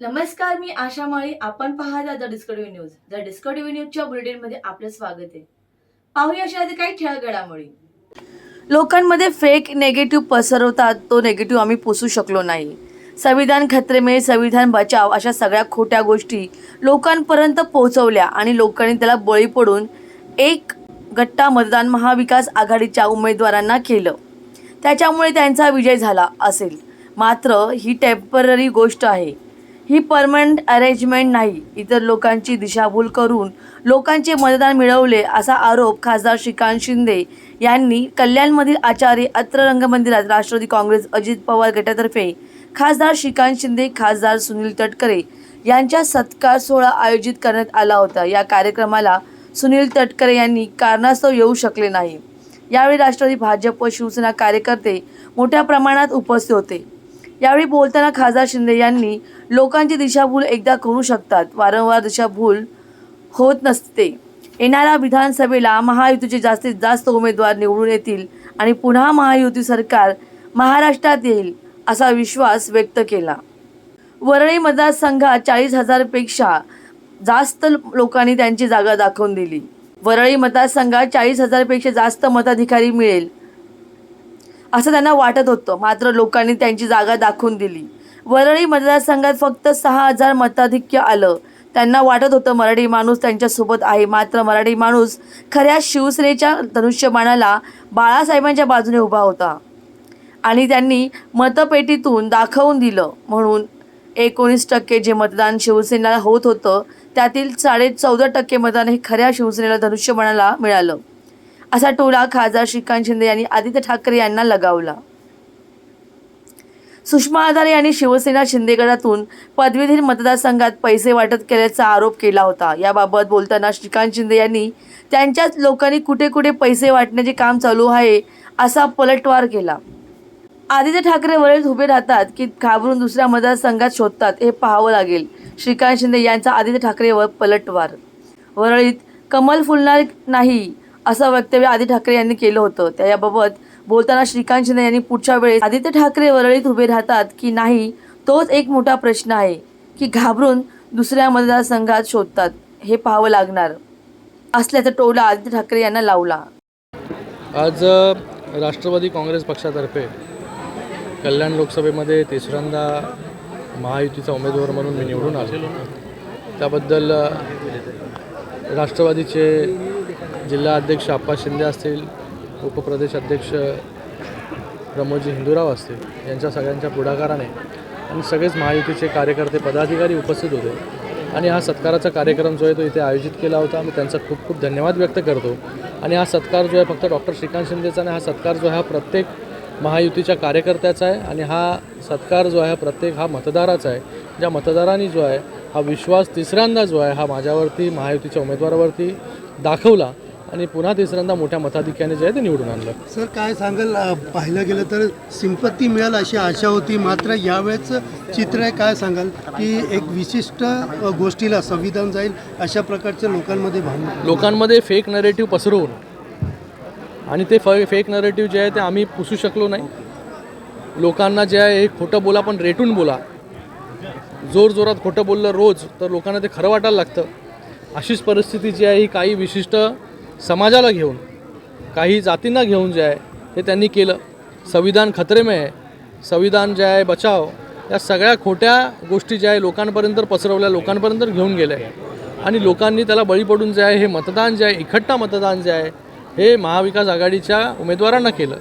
नमस्कार मी आशा माळी. आपण पाहता the Discovery news. The Discovery न्यूजच्या बुलेटिनमध्ये आपलं स्वागत आहे. पाहूया अशा काही ठळक घडामोडी लोकांमध्ये फेक नेगेटिव्ह पसरवतात तो नेगेटिव्ह आम्ही पुसू शकलो नाही. संविधान खतरे संविधान बचाव अशा सगळ्या खोट्या गोष्टी लोकांपर्यंत पोहोचवल्या आणि लोकांनी त्याला बळी पडून एक गट्टा मतदान महाविकास आघाडीच्या उमेदवारांना केलं. त्याच्यामुळे त्यांचा विजय झाला असेल. मात्र ही टेंपररी गोष्ट आहे. ही परमनंट अरेंजमेंट नाही. इतर लोकांची दिशाभूल करून लोकांचे मतदान मिळवले असा आरोप खासदार श्रीकांत शिंदे यांनी कल्याणमधील आचार्य अत्र रंगमंदिरात राष्ट्रवादी काँग्रेस अजित पवार गटातर्फे खासदार श्रीकांत शिंदे खासदार सुनील तटकरे यांच्या सत्कार सोहळा आयोजित करण्यात आला होता. या कार्यक्रमाला सुनील तटकरे यांनी कारणास्तव येऊ शकले नाही. यावेळी राष्ट्रवादी भाजप व शिवसेना कार्यकर्ते मोठ्या प्रमाणात उपस्थित होते. यावेळी बोलताना खासदार शिंदे यांनी लोकांची दिशाभूल एकदा करू शकतात. वारंवार दिशाभूल होत नसते. येणाऱ्या विधानसभेला महायुतीचे जास्तीत जास्त उमेदवार निवडून येतील आणि पुन्हा महायुती सरकार महाराष्ट्रात येईल असा विश्वास व्यक्त केला. वरळी मतदारसंघात चाळीस हजारपेक्षा जास्त लोकांनी त्यांची जागा दाखवून दिली. वरळी मतदारसंघात चाळीस हजारपेक्षा जास्त मताधिकारी मिळेल असं त्यांना वाटत होतं. मात्र लोकांनी त्यांची जागा दाखवून दिली. वरळी मतदारसंघात फक्त सहा हजार मताधिक्य आलं. त्यांना वाटत होतं मराठी माणूस त्यांच्यासोबत आहे. मात्र मराठी माणूस खऱ्या शिवसेनेच्या धनुष्यबाणाला बाळासाहेबांच्या बाजूने उभा होता. आणि त्यांनी मतपेटीतून दाखवून दिलं. म्हणून एकोणीस टक्के जे मतदान शिवसेनेला होत होतं त्यातील साडे चौदा टक्के मतदान हे खऱ्या शिवसेनेला धनुष्यबाणाला मिळालं. असा टोला खासदार श्रीकांत शिंदे यांनी आदित्य ठाकरे यांना लगावला. सुषमा आधारे यांनी शिवसेना शिंदे गटातून पदवीधर मतदारसंघात पैसे वाटप केल्याचा आरोप केला होता. याबाबत बोलताना श्रीकांत शिंदे यांनी त्यांच्याच लोकांनी कुठे कुठे पैसे वाटण्याचे काम चालू आहे असा पलटवार केला. आदित्य ठाकरे वरील उभे राहतात की घाबरून दुसऱ्या मतदारसंघात शोधतात हे पाहावं लागेल. श्रीकांत शिंदे यांचा आदित्य ठाकरेवर पलटवार. वरळीत कमल फुलणार नाही असं वक्तव्य आदित्य ठाकरे यांनी केलं होतं. त्या याबाबत बोलताना श्रीकांत शिंदे यांनी पुढच्या वेळेस आदित्य ठाकरे वरळीत उभे राहतात की नाही तोच एक मोठा प्रश्न आहे की घाबरून दुसऱ्या मतदारसंघात शोधतात. हे पाहावं लागणार. असल्याचा टोला आदित्य ठाकरे यांना लावला. आज राष्ट्रवादी काँग्रेस पक्षातर्फे कल्याण लोकसभेमध्ये तिसऱ्यांदा महायुतीचा उमेदवार म्हणून मी निवडून आलो. त्याबद्दल राष्ट्रवादीचे जिल्हा अध्यक्ष आप्पा शिंदे असतील उपप्रदेश अध्यक्ष प्रमोदजी हिंदूराव असतील यांच्या सगळ्यांच्या पुढाकाराने आणि सगळेच महायुतीचे कार्यकर्ते पदाधिकारी उपस्थित होते. आणि हा सत्काराचा कार्यक्रम जो आहे तो इथे आयोजित केला होता. मी त्यांचा खूप खूप धन्यवाद व्यक्त करतो. आणि हा सत्कार जो आहे फक्त डॉक्टर श्रीकांत शिंदेचा नाही हा सत्कार जो आहे हा प्रत्येक महायुतीच्या कार्यकर्त्याचा आहे. आणि हा सत्कार जो आहे हा प्रत्येक हा मतदाराचा आहे. ज्या मतदारांनी जो आहे हा विश्वास तिसऱ्यांदा जो आहे हा माझ्यावरती महायुतीच्या उमेदवारावरती दाखवला. आणि पुन्हा तिसऱ्यांदा मोठ्या मताधिक्याने जे आहे ते निवडून आणलं. सर काय सांगाल? अ, पाहायला गेलं तर सिंपत्ती मिळेल अशी आशा होती. मात्र यावेळेचं चित्र आहे. काय सांगाल? की एक विशिष्ट गोष्टीला संविधान जाईल अशा प्रकारच्या लोकांमध्ये भावना लोकांमध्ये फेक नरेटिव्ह पसरवून. आणि ते फ फेक नरेटिव्ह जे आहे ते आम्ही पुसू शकलो नाही. लोकांना जे आहे हे खोटं बोला पण रेटून बोला. जोर जोरात खोटं बोललं रोज तर लोकांना ते खरं वाटायला लागतं. अशीच परिस्थिती जी आहे ही काही विशिष्ट समाजाला घेऊन काही जातींना घेऊन जे आहे हे त्यांनी केलं. संविधान खतरे आहे. संविधान जे आहे बचाव या सगळ्या खोट्या गोष्टी ज्या आहे लोकांपर्यंत पसरवल्या लोकांपर्यंत घेऊन गेल्या आणि लोकांनी त्याला बळी पडून जे आहे हे मतदान जे आहे इखट्टा मतदान जे आहे हे महाविकास आघाडीच्या उमेदवारांना केलं.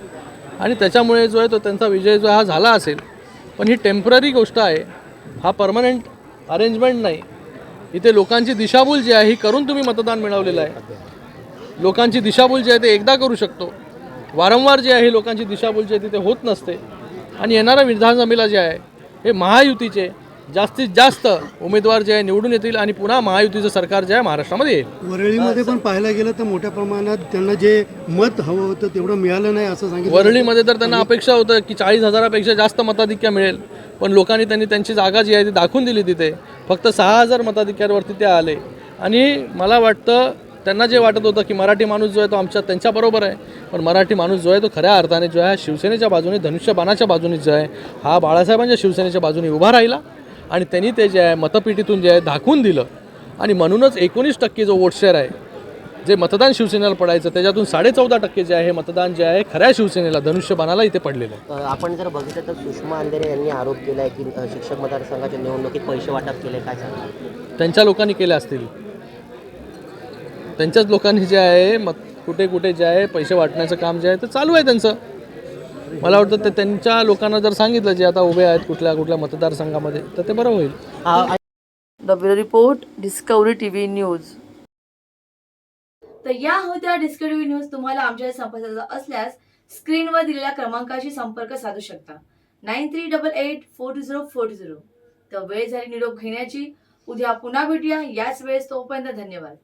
आणि त्याच्यामुळे जो आहे तो त्यांचा विजय जो हा झाला असेल. पण ही टेंपररी गोष्ट आहे. हा परमनंट अरेंजमेंट नाही. इथे लोकांची दिशाभूल जी आहे ही करून तुम्ही मतदान मिळवलेलं आहे. लोकांची दिशाभूल जी आहे ते एकदा करू शकतो. वारंवार जे आहे लोकांची दिशाभूल जी आहे ती ते होत नसते. आणि येणाऱ्या विधानसभेला जे आहे हे महायुतीचे जास्तीत जास्त उमेदवार जे आहे निवडून येतील आणि पुन्हा महायुतीचं सरकार जे आहे महाराष्ट्रामध्ये येईल. वरळीमध्ये पण पाहायला गेलं तर मोठ्या प्रमाणात त्यांना जे मत हवं होतं तेवढं मिळालं नाही असं सांगितलं वरळीमध्ये तर त्यांना अपेक्षा होतं की चाळीस हजारापेक्षा जास्त मताधिक्य मिळेल. पण लोकांनी त्यांनी त्यांची जागा जी आहे ती दाखवून दिली तिथे. फक्त सहा हजार मताधिक्यावरती ते आले. आणि मला वाटतं त्यांना जे वाटत होतं की मराठी माणूस जो आहे तो आमच्या त्यांच्याबरोबर आहे. पण मराठी माणूस जो आहे तो खऱ्या अर्थाने जो आहे शिवसेनेच्या बाजूने धनुष्यबाणाच्या बाजूने जो आहे हा बाळासाहेबांच्या शिवसेनेच्या बाजूने उभा राहिला. आणि त्यांनी ते जे आहे मतपेटीतून जे आहे दाखवून दिलं. आणि म्हणूनच एकोणीस टक्के जो वोट शेअर आहे जे मतदान शिवसेनेला पडायचं त्याच्यातून साडे चौदा टक्के जे आहे हे मतदान जे आहे खऱ्या शिवसेनेला धनुष्यबाणाला इथे पडलेलं आहे. आपण जर बघितलं तर सुषमा अंधेरे यांनी आरोप केला आहे की शिक्षक मतदारसंघाच्या निवडणुकीत पैसे वाटप केले काय त्यांच्या लोकांनी केले असतील. त्यांच्याच लोकांनी जे आहे मत कुठे कुठे जे आहे पैसे वाटण्याचं काम जे आहे ते चालू आहे त्यांचं. मला वाटतं ते त्यांच्या लोकांना जर सांगितलं जे आता उभे आहेत कुठल्या कुठल्या मतदारसंघामध्ये तर ते बरं होईल. The bureau report Discovery T V news. तर या होत्या डिस्कवरी न्यूज तुम्हाला आमच्या संपर्काचा असल्यास स्क्रीनवर दिलेल्या क्रमांकाशी संपर्क साधू शकता. Nine three double eight four two zero four two zero. तर वेळ झाली निरोप घेण्याची. उद्या पुन्हा भेटूया. याच वेळेस तोपर्यंत धन्यवाद.